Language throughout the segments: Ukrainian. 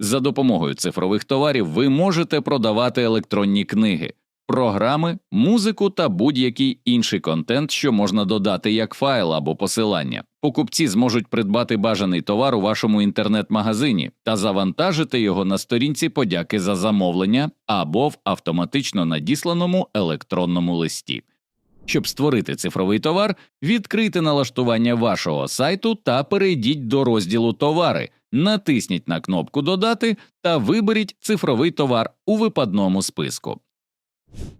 За допомогою цифрових товарів ви можете продавати електронні книги, програми, музику та будь-який інший контент, що можна додати як файл або посилання. Покупці зможуть придбати бажаний товар у вашому інтернет-магазині та завантажити його на сторінці подяки за замовлення або в автоматично надісланому електронному листі. Щоб створити цифровий товар, відкрийте налаштування вашого сайту та перейдіть до розділу Товари, натисніть на кнопку Додати та виберіть цифровий товар у випадному списку.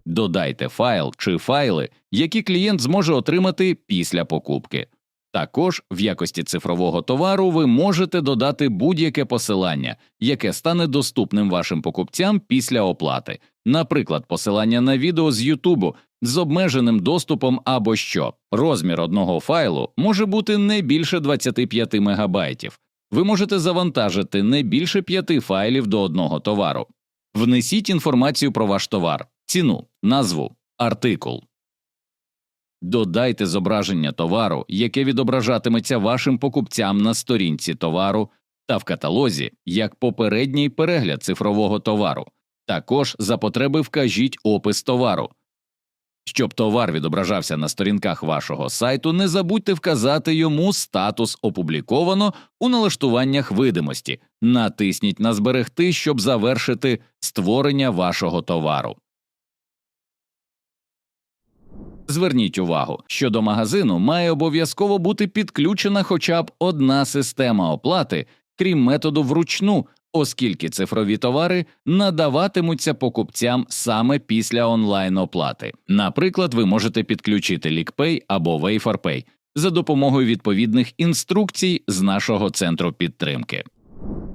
Додайте файл чи файли, які клієнт зможе отримати після покупки. Також в якості цифрового товару ви можете додати будь-яке посилання, яке стане доступним вашим покупцям після оплати, наприклад, посилання на відео з Ютубу з обмеженим доступом або що. Розмір одного файлу може бути не більше 25 мегабайтів. Ви можете завантажити не більше 5 файлів до одного товару. Внесіть інформацію про ваш товар, ціну, назву, артикул. Додайте зображення товару, яке відображатиметься вашим покупцям на сторінці товару та в каталозі як попередній перегляд цифрового товару. Також за потреби вкажіть опис товару. Щоб товар відображався на сторінках вашого сайту, не забудьте вказати йому статус опубліковано у налаштуваннях видимості. Натисніть на зберегти, щоб завершити створення вашого товару. Зверніть увагу, що до магазину має обов'язково бути підключена хоча б одна система оплати, крім методу вручну, оскільки цифрові товари надаватимуться покупцям саме після онлайн оплати. Наприклад, ви можете підключити LickPay або WaferPay за допомогою відповідних інструкцій з нашого центру підтримки.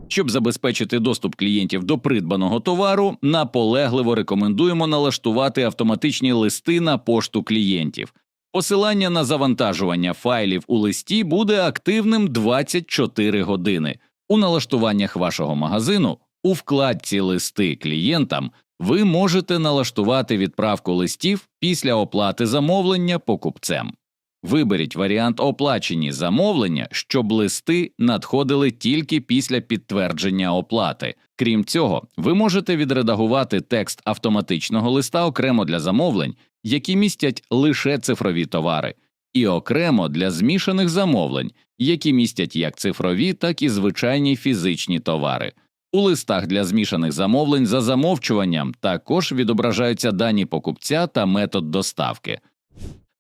Щоб забезпечити доступ клієнтів до придбаного товару, наполегливо рекомендуємо налаштувати автоматичні листи на пошту клієнтів. Посилання на завантажування файлів у листі буде активним 24 години. У налаштуваннях вашого магазину у вкладці Листи клієнтам ви можете налаштувати відправку листів після оплати замовлення покупцем. Виберіть варіант оплачені замовлення, щоб листи надходили тільки після підтвердження оплати. Крім цього, ви можете відредагувати текст автоматичного листа окремо для замовлень, які містять лише цифрові товари, і окремо для змішаних замовлень, які містять як цифрові, так і звичайні фізичні товари. У листах для змішаних замовлень за замовчуванням також відображаються дані покупця та метод доставки.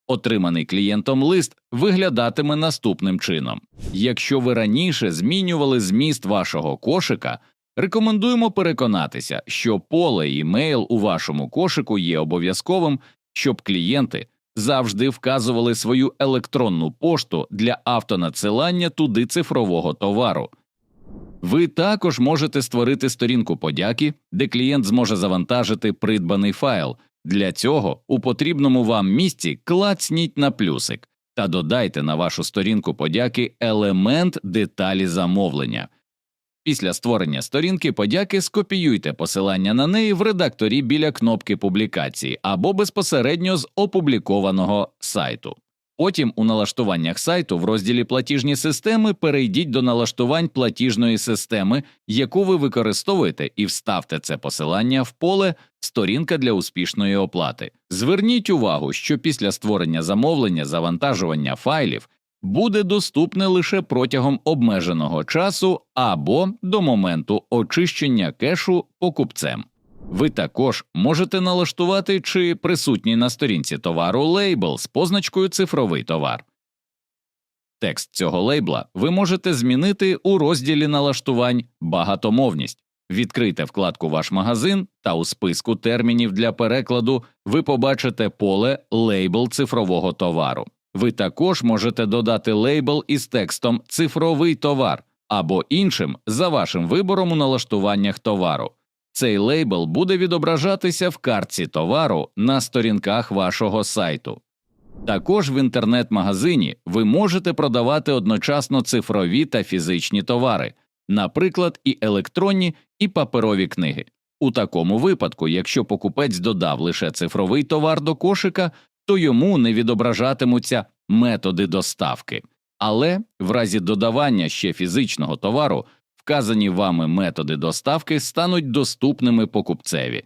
Отриманий клієнтом лист виглядатиме наступним чином. Якщо ви раніше змінювали зміст вашого кошика, рекомендуємо переконатися, що поле імейл у вашому кошику є обов'язковим, щоб клієнти завжди вказували свою електронну пошту для автонадсилання туди цифрового товару. Ви також можете створити сторінку подяки, де клієнт зможе завантажити придбаний файл. Для цього у потрібному вам місці клацніть на плюсик та додайте на вашу сторінку подяки елемент деталі замовлення. Після створення сторінки подяки скопіюйте посилання на неї в редакторі біля кнопки публікації або безпосередньо з опублікованого сайту. Потім у налаштуваннях сайту в розділі Платіжні системи перейдіть до налаштувань платіжної системи, яку ви використовуєте, і вставте це посилання в поле Сторінка для успішної оплати. Зверніть увагу, що після створення замовлення завантажування файлів буде доступне лише протягом обмеженого часу або до моменту очищення кешу покупцем. Ви також можете налаштувати чи присутній на сторінці товару лейбл з позначкою цифровий товар. Текст цього лейбла ви можете змінити у розділі налаштувань багатомовність. Відкрийте вкладку Ваш магазин та у списку термінів для перекладу ви побачите поле лейбл цифрового товару. Ви також можете додати лейбл із текстом Цифровий товар або іншим за вашим вибором у налаштуваннях товару. Цей лейбл буде відображатися в картці товару на сторінках вашого сайту. Також в інтернет-магазині ви можете продавати одночасно цифрові та фізичні товари, наприклад, і електронні, і паперові книги. У такому випадку, якщо покупець додав лише цифровий товар до кошика, то йому не відображатимуться методи доставки. Але в разі додавання ще фізичного товару вказані вами методи доставки стануть доступними покупцеві.